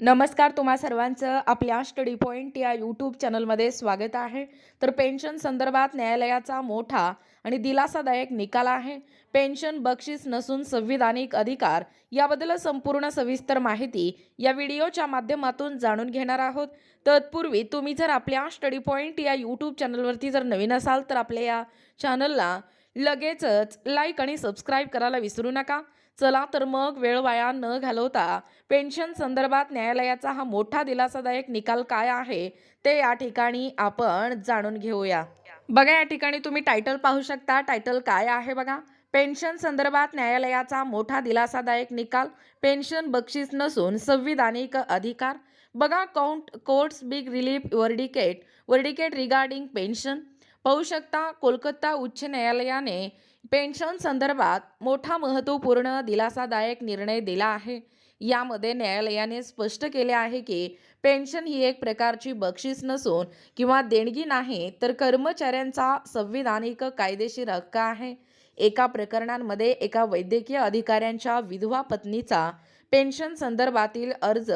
नमस्कार तुम्हा सर्वांचं. आपल्या स्टडी पॉईंट या यूट्यूब चॅनलमध्ये स्वागत आहे. तर पेन्शन संदर्भात न्यायालयाचा मोठा आणि दिलासादायक निकाल आहे. पेन्शन बक्षीस नसून संविधानिक अधिकार याबद्दल संपूर्ण सविस्तर माहिती या व्हिडिओच्या माध्यमातून जाणून घेणार आहोत. तत्पूर्वी तुम्ही जर आपल्या स्टडी पॉईंट या यूट्यूब चॅनलवरती जर नवीन असाल तर आपल्या या चॅनलला लगेचच लाईक आणि सबस्क्राईब करायला विसरू नका. चला तर मग वेळ वाया न घालवता पेन्शन संदर्भात न्यायालयाचा हा मोठा दिलासादायक निकाल काय आहे ते या ठिकाणी आपण जाणून घेऊया. बघा या ठिकाणी तुम्ही टायटल पाहू शकता. टायटल काय आहे बघा? पेन्शन संदर्भात न्यायालयाचा मोठा दिलासादायक निकाल पेन्शन बक्षीस नसून संविधानिक अधिकार. बघा count courts big relief verdict. Verdict regarding pension पाहू शकता कोलकाता उच्च न्यायालयाने पेन्शन संदर्भात मोठा महत्त्वपूर्ण दिलासादायक निर्णय दिला आहे. यामध्ये न्यायालयाने स्पष्ट केले आहे की पेन्शन ही एक प्रकारची बक्षीस नसून किंवा देणगी नाही तर कर्मचाऱ्यांचा संविधानिक कायदेशीर हक्क आहे. एका प्रकरणांमध्ये एका वैद्यकीय अधिकाऱ्यांच्या विधवा पत्नीचा पेन्शन संदर्भातील अर्ज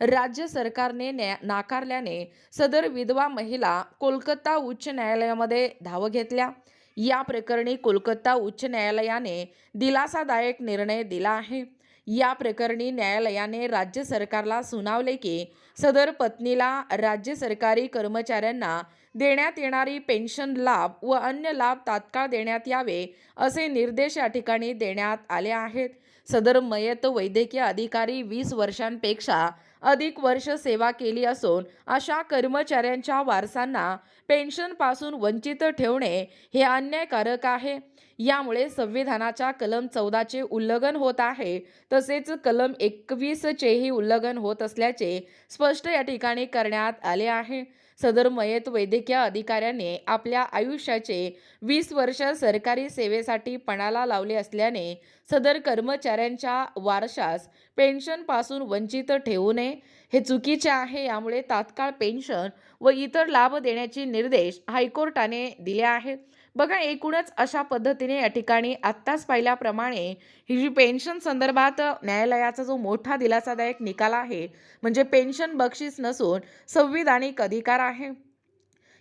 राज्य सरकारने न्या नाकारल्याने सदर विधवा महिला कोलकाता उच्च न्यायालयामध्ये धाव घेतल्या. या प्रकरणी कोलकाता उच्च न्यायालयाने दिलासादायक निर्णय दिला आहे. या प्रकरणी न्यायालयाने राज्य सरकारला सुनावले की सदर पत्नीला राज्य सरकारी कर्मचाऱ्यांना देण्यात येणारी पेन्शन लाभ व अन्य लाभ तात्काळ देण्यात यावे असे निर्देश या ठिकाणी देण्यात आले आहेत. सदर मयत वैद्यकीय अधिकारी वीस वर्षांपेक्षा अधिक वर्ष सेवा केली असून अशा कर्मचाऱ्यांच्या वारसांना पेन्शनपासून वंचित ठेवणे हे अन्यायकारक आहे. यामुळे संविधानाच्या कलम चौदाचे उल्लंघन होत आहे. तसेच कलम एकवीसचेही उल्लंघन होत असल्याचे स्पष्ट या ठिकाणी करण्यात आले आहे. सदर मयत वैद्यकीय अधिकाऱ्याने आपल्या आयुष्याचे वीस वर्ष सरकारी सेवेसाठी पणाला लावले असल्याने सदर कर्मचाऱ्यांच्या वारशास पेन्शनपासून वंचित ठेवू नये. हे चुकीचे आहे यामुळे तात्काळ पेन्शन व इतर लाभ देण्याचे निर्देश हायकोर्टाने दिले आहेत. बघा एकूणच अशा पद्धतीने या ठिकाणी आत्ताच पाहिल्याप्रमाणे ही जी पेन्शन संदर्भात न्यायालयाचा जो मोठा दिलासादायक निकाल आहे म्हणजे पेन्शन बक्षीस नसून संविधानिक अधिकार आहे.